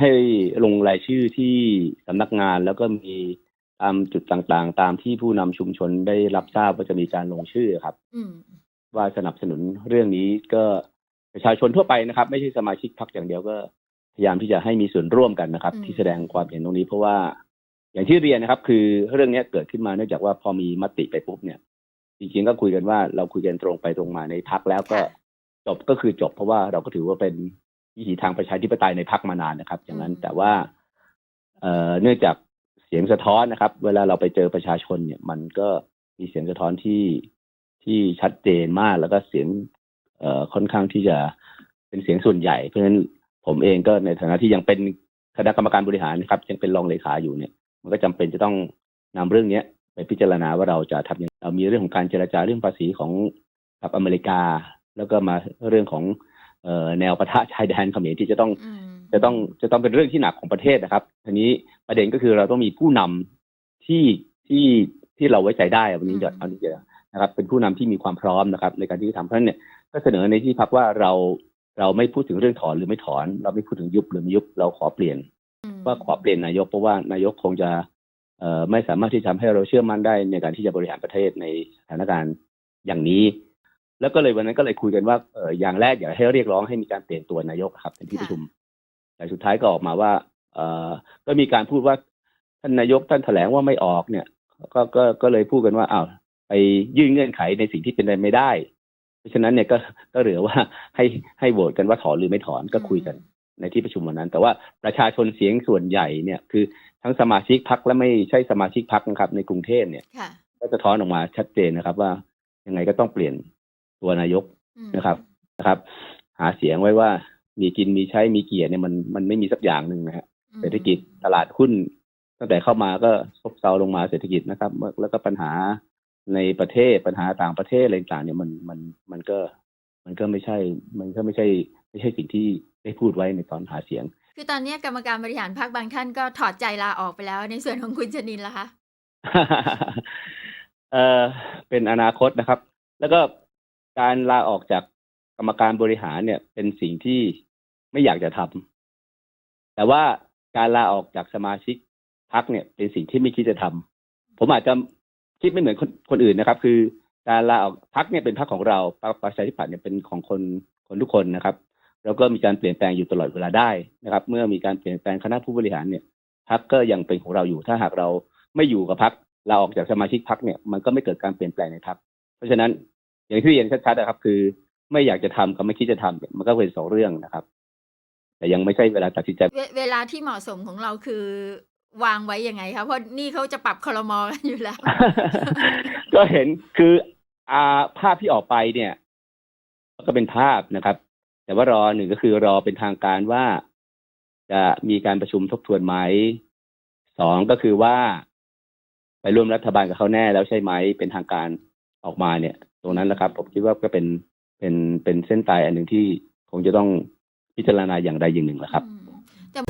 ให้ลงรายชื่อที่สำนักงานแล้วก็มีตามจุดต่างๆ ตามที่ผู้นำชุมชนได้รับทราบว่าจะมีการลงชื่อครับอืมว่าสนับสนุนเรื่องนี้ก็ประชาชนทั่วไปนะครับ ไม่ใช่สมาชิกพรรคอย่างเดียวก็พยายามที่จะให้มีส่วนร่วมกันนะครับอืมที่แสดงความเห็นตรงนี้ เพราะว่าอย่างที่เรียนนะครับ คือเรื่องนี้เกิดขึ้นมาเนื่องจากว่าพอมีมติไปปุ๊บเนี่ย จริงๆก็คุยกันว่าเราคุยกันตรงไปตรงมาในพักแล้วก็จบก็คือจบเพราะว่าเราก็ถือว่าเป็น วิถีทางประชาธิปไตยในพักมานานนะครับ อย่างนั้นอืมแต่ว่าเอ่อเนื่องจากเสียงสะท้อนนะครับ เวลาเราไปเจอประชาชนเนี่ย มันก็มีเสียงสะท้อนที่ที่ชัดเจนมากแล้วก็เสียงเอ่อค่อนข้างที่จะเป็นเสียงส่วนใหญ่ เพราะฉะนั้นผมเองก็ในฐานะที่ยังเป็นคณะกรรมการบริหารนะครับยังเป็นรองเลขาอยู่เนี่ย มันก็จำเป็นจะต้องนำเรื่องเนี้ยไปพิจารณาว่าเราจะทำอย่างเรามีเรื่องของการเจรจาเรื่องภาษีของกับอเมริกา แล้วก็มาเรื่องของเอ่อ แนวปะทะชายแดนเขมรที่จะต้องอืมจะต้องจะต้องเป็นเรื่องที่หนักของประเทศนะครับทีนี้ประเด็นก็คือเราต้องมีผู้นำที่ที่ที่เราไว้ใจได้อะวันนี้อืมจะเอานี้จะนะครับ เป็นผู้นำที่มีความพร้อมนะครับ ในการที่จะทำเพราะฉะนั้นเนี่ยก็เสนอในที่พักว่าเราเราไม่พูดถึงเรื่องถอนหรือไม่ถอน เราไม่พูดถึงยุบหรือไม่ยุบเราขอเปลี่ยนอืมว่าขอเปลี่ยนนายกเพราะว่านายกคงจะเอ่อไม่สามารถที่จะทำให้เราเชื่อมั่นได้ในการที่จะบริหารประเทศในสถานการณ์อย่างนี้ แล้วก็เลยวันนั้นก็เลยคุยกันว่าเอออย่างแรกอยากให้เรียกร้องให้มีการเปลี่ยนตัวนายกครับในที่ประชุม แต่สุดท้ายก็ออกมาว่า เออก็มีการพูดว่าท่านนายกท่านแถลงว่าไม่ออกเนี่ย ก็ก็ก็เลยพูดกันว่าอ้าวไปยื่นเงื่อนไขในสิ่งที่เป็นไปไม่ได้ เพราะฉะนั้นเนี่ยก็ก็เหลือว่าให้ให้โหวตกันว่าถอนหรือไม่ถอนก็คุยกันในที่ประชุมวันนั้น แต่ว่าประชาชนเสียงส่วนใหญ่เนี่ยคือทั้งสมาชิกพักและไม่ใช่สมาชิกพักนะครับ ในกรุงเทพเนี่ยค่ะก็จะท้อนออกมาชัดเจนนะครับ ว่ายังไงก็ต้องเปลี่ยน ตัวนายกอืมนะครับนะครับ หาเสียงไว้ว่ามีกินมีใช้มีเกียรติเนี่ยมันมันไม่มีสักอย่างหนึ่งนะฮะอืมเศรษฐกิจตลาดหุ้น ตั้งแต่เข้ามาก็ซบเซาลงมาเศรษฐกิจนะครับ แล้วก็ปัญหาในประเทศปัญหาต่างประเทศอะไรต่างๆเนี่ยมันมันมันก็มันก็ไม่ใช่ มันก็ไม่ใช่ ไม่ใช่สิ่งที่ได้พูดไว้ในตอนหาเสียง คือตอนเนี้ยกรรมการบริหารพรรคบางท่านก็ถอดใจลาออกไปแล้ว ในส่วนของคุณชนินล่ะคะ เออเป็นอนาคตนะครับ แล้วก็ การลาออกจากกรรมการบริหารเนี่ย เป็นสิ่งที่ไม่อยากจะทำแต่ว่าการลาออกจากสมาชิกพักเนี่ย เป็นสิ่งที่ไม่คิดจะทำผมอาจจะคิดไม่เหมือนคนคนอื่นนะครับ คือการลาออกพักเนี่ยเป็นพักของเราประชาธิปัตย์เนี่ยเป็นของคนคนทุกคนนะครับ แล้วก็มีการเปลี่ยนแปลงอยู่ตลอดเวลาได้นะครับ เมื่อมีการเปลี่ยนแปลงคณะผู้บริหารเนี่ยพักก็ยังเป็นของเราอยู่ ถ้าหากเราไม่อยู่กับพักเราออกจากสมาชิกพักเนี่ย มันก็ไม่เกิดการเปลี่ยนแปลงในพักเพราะฉะนั้น อย่างที่เรียนชัดๆนะครับ คือ ไม่อยากจะทำกับไม่คิดจะทำเนี่ยมันก็เป็นสองเรื่องนะครับ แต่ยังไม่ใช่เวลาตัดสินใจเวเวลาที่เหมาะสมของเราคือวางไว้ยังไงคะเพราะนี่เขาจะปรับคลมอกันอยู่แล้ว ก็เห็นคืออ่าภาพที่ออกไปเนี่ย ก็เป็นภาพนะครับ แต่ว่ารอหนึ่งก็คือรอเป็นทางการว่า จะมีการประชุมทบทวนไหมสองก็คือว่า ไปร่วมรัฐบาลกับเขาแน่แล้วใช่ไหมเป็นทางการออกมาเนี่ย ตรงนั้นนะครับ ผมคิดว่าก็เป็นเป็นเป็นเส้นตายอันหนึ่งที่คงจะต้องพิจารณาอย่างใดอย่างหนึ่งแหละครับแต่